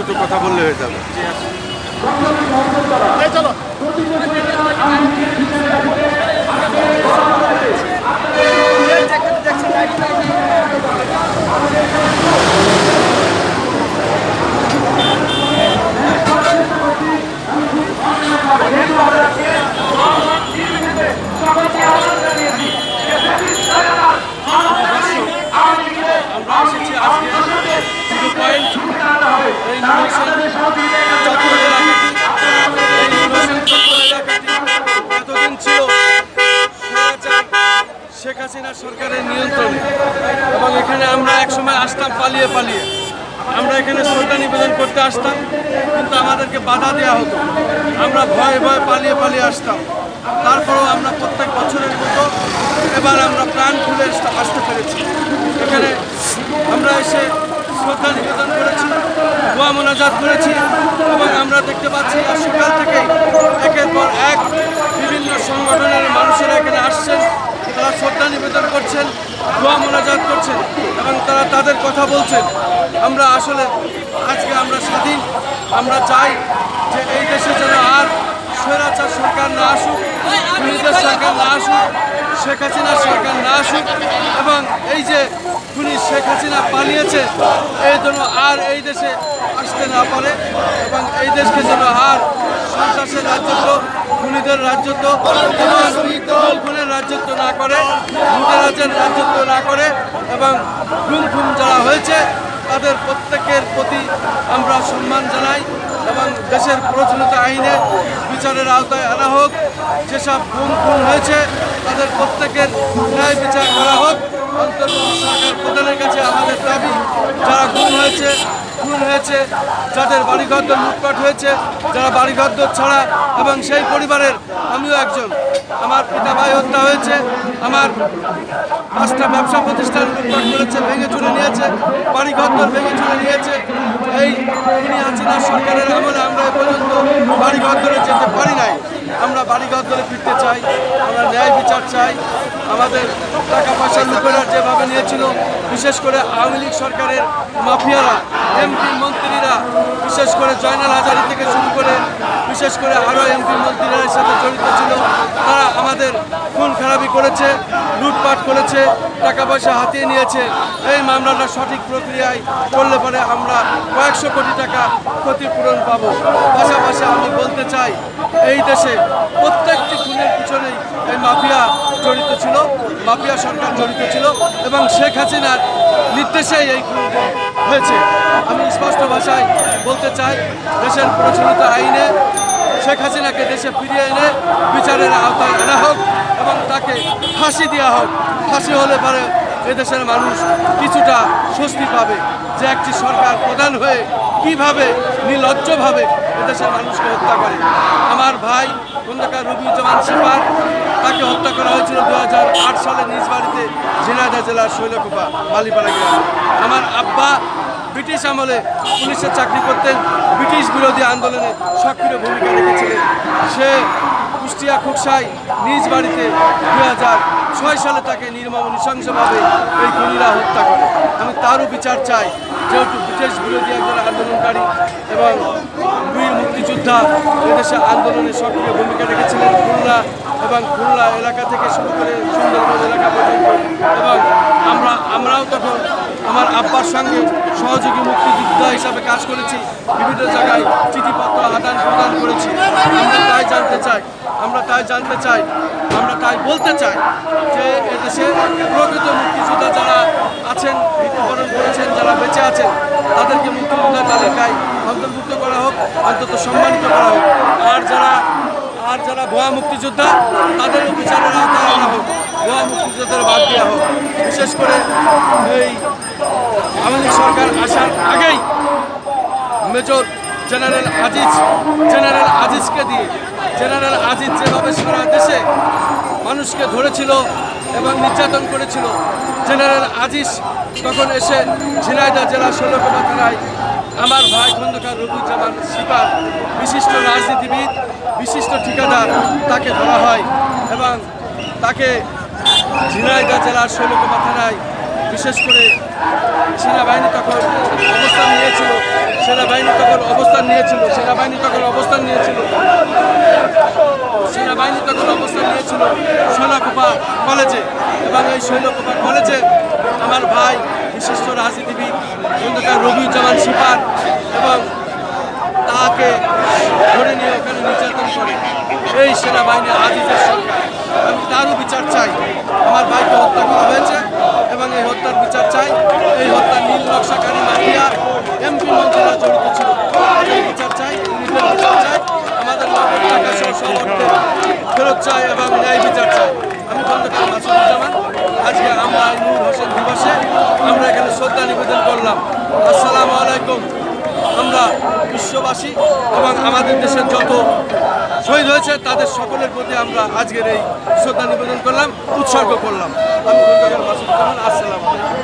দুটো কথা বললে হয়ে যাবে। আমরা শেখ হাসিনা সরকারের নিয়ন্ত্রণে। এবং এখানে আমরা একসময় আসতাম পালিয়ে পালিয়ে। আমরা এখানে শ্রদ্ধা নিবেদন করতে আসতাম, কিন্তু আমাদেরকে বাধা দেওয়া হতো। আমরা ভয়ে ভয়ে পালিয়ে পালিয়ে আসতাম। তারপরেও আমরা প্রত্যেক বছরের মতো এবার আমরা প্রাণ খুলে আসতে পেরেছি। এখানে আমরা এসে শ্রদ্ধা মোনাজাত করেছি এবং আমরা দেখতে পাচ্ছি আজ সকাল থেকে একের পর এক বিভিন্ন সংগঠনের মানুষেরা এখানে আসছেন, তারা শ্রদ্ধা নিবেদন করছেন, দোয়া মোনাজাত করছেন এবং তারা তাদের কথা বলছেন। আমরা আসলে আজকে আমরা স্বাধীন, আমরা চাই যে এই দেশে যেন আর স্বৈরাচার সরকার না আসুক খুনিদের সরকার না আসুক শেখ হাসিনার সরকার না আসুক এবং এই যে খুনি শেখ হাসিনা পালিয়েছে, এই জন্য আর এই দেশে আসতে না পারে এবং এই দেশকে যেন আর সন্ত্রাসের রাজ্যত্ব খুনিদের রাজ্যত্ব এবং খুনের রাজ্যত্ব না করে, লুটেরাজের রাজ্যত্ব না করে এবং গুম খুম যারা হয়েছে, তাদের প্রত্যেকের প্রতি আমরা সম্মান জানাই। এবং দেশের প্রচলিত আইনে বিচারের আওতায় আনা হোক, যেসব খুন খুন হয়েছে, তাদের প্রত্যেকের ন্যায় বিচার করা হোক। অন্তর্বর্তী সরকার প্রধানের কাছে আমাদের দাবি, যারা খুন হয়েছে খুন হয়েছে, যাদের বাড়িঘরদর লুটপাট হয়েছে, যারা বাড়িঘর ছাড়া, এবং সেই পরিবারের আমিও একজন। আমার পিতা ভাই হত্যা হয়েছে, আমার পাঁচটা ব্যবসা প্রতিষ্ঠান লুটপাট করেছে, ভেঙে চলে নিয়েছে বাড়িঘরদর ভেঙে চলে নিয়েছে। এই খুনি হাসিনা সরকারের আমলে আমরা এ পর্যন্ত বাড়িঘর ধরে যেতে পারি নাই। আমরা বাড়িঘর ধরে ফিরতে চাই, আমরা ন্যায় বিচার চাই। আমাদের টাকা পয়সা লুটেরা যেভাবে নিয়েছিল, বিশেষ করে আওয়ামী লীগ সরকারের মাফিয়ারা, এমপি মন্ত্রীরা, বিশেষ করে জয়নাল হাজারি থেকে শুরু করে, বিশেষ করে আরও এমপি মন্ত্রীরা সাথে জড়িত ছিল, তারা আমাদের খুন খারাপি করেছে, লুটপাট করেছে টাকা পয়সা হাতিয়ে নিয়েছে। এই মামলাটা সঠিক প্রক্রিয়ায় করলে পরে আমরা কয়েকশো কোটি টাকা ক্ষতিপূরণ পাবো। পাশাপাশি আমি বলতে চাই, এই দেশে প্রত্যেকটি খুনের পিছনেই এই মাফিয়া জড়িত ছিল, মাফিয়া সরকার জড়িত ছিল এবং শেখ হাসিনার নির্দেশেই এই খুন হয়েছে। আমি স্পষ্ট ভাষায় বলতে চাই, দেশের প্রচলিত আইনে শেখ হাসিনাকে দেশে ফিরিয়ে এনে বিচারের আওতায় আনা হোক এবং তাকে ফাঁসি দেওয়া হোক। ফাঁসি হলে পরে এদেশের মানুষ কিছুটা স্বস্তি পাবে যে একটি সরকার প্রধান হয়ে কীভাবে, নির্লজ্জভাবে এদেশের মানুষকে হত্যা করে। আমার ভাই খন্দকার রবিউজ্জামান সিপার তাকে হত্যা করা হয়েছিল দু হাজার আট সালে নিজ বাড়িতে ঝিনাইদহ জেলার শৈলকুপা, মালিপাড়া গ্রামে। আমার আব্বা ব্রিটিশ আমলে পুলিশের চাকরি করতেন, ব্রিটিশ বিরোধী আন্দোলনে সক্রিয় ভূমিকা রেখেছিলেন। সে কুষ্টিয়া খুকসাই নিজ বাড়িতে দু ছয় সালে তাকে নির্মম নৃশংসভাবে এই খুনিরা হত্যা করে। আমি তারও বিচার চাই, যেহেতু ব্রিটিশ বিরোধী একজন আন্দোলনকারী এবং মুক্তিযোদ্ধা এদেশে আন্দোলনে সক্রিয় ভূমিকা রেখেছিলেন খুলনা এবং খুলনা এলাকা থেকে শুরু করে সুন্দরবন এলাকা পর্যন্ত। এবং আমরা, আমরাও তখন আমার আব্বার সঙ্গে সহযোগী মুক্তিযোদ্ধা হিসাবে কাজ করেছি। বিভিন্ন জায়গায় চিঠিপত্র আদান প্রদান করেছি। আমরা তাই জানতে চাই, আমরা তাই জানতে চাই, আমরা তাই বলতে চাই যে এদেশে প্রকৃত মুক্তিযোদ্ধা যারা আছেন, মৃত্যুবরণ করেছেন, যারা বেঁচে আছেন, তাদেরকে মুক্তিযোদ্ধার তালিকায় অন্তর্ভুক্ত অন্তত সম্মানিত করা হোক আর যারা আর যারা ভুয়া মুক্তিযোদ্ধা, তাদের বিচারের আওতায় আনা হোক, ভুয়া মুক্তিযোদ্ধাদের বাদ দেওয়া হোক। বিশেষ করে এই আমাদের সরকার আসার আগেই মেজর জেনারেল আজিজ, জেনারেল আজিজকে দিয়ে, জেনারেল আজিজ যে যেভাবে সারা দেশে মানুষকে ধরেছিল এবং নির্যাতন করেছিল, জেনারেল আজিজ তখন এসে ঝিনাইদহ জেলা ষোলকোপা থানায় আমার ভাই খন্দকার রবুজ্জামান সিপার বিশিষ্ট রাজনীতিবিদ, বিশিষ্ট ঠিকাদার, তাকে ধরা হয় এবং তাকে ঝিনাইদহ জেলার ষোলকোপা থানায় বিশেষ করে সেনাবাহিনী তখন অবস্থান নিয়েছিল, সেনাবাহিনী তখন অবস্থান নিয়েছিল, সেনাবাহিনী তখন অবস্থান নিয়েছিল, সেনাবাহিনী তখন অবস্থান নিয়েছিল শৈলকুপা কলেজে এবং এই শৈলকুপা কলেজে আমার ভাই বিশিষ্ট রাজনীতিবিদ রবি রবিউজ্জামান সিপার এবং তাকে ধরে নিয়ে ওখানে নির্যাতন করে। এই সেনাবাহিনী আজিজের সরকার। আমি তারও বিচার চাই। আমার ভাইকে হত্যা করা হয়েছে এবং এই হত্যার বিচার চাই। এই হত্যার নীল নকশাকারী মাফিয়া এমপি মন্ত্রীরা জড়িত ছিল এই বিচার চাই নীলের বিচার চাই আমাদের নগদ টাকা সহ সব অর্থে ফেরত চাই এবং ন্যায় বিচার চাই আমি খন্দকার মাসুদুজ্জামান আজকে আমরা এই নূর হোসেন দিবসে আমরা এখানে শ্রদ্ধা নিবেদন করলাম আসসালামু আলাইকুম আমরা বিশ্ববাসী এবং আমাদের দেশের যত শহীদ হয়েছে, তাদের সকলের প্রতি আমরা আজকের এই শ্রদ্ধা নিবেদন করলাম, উৎসর্গ করলাম। আমি আসসালাম আলাইকুম।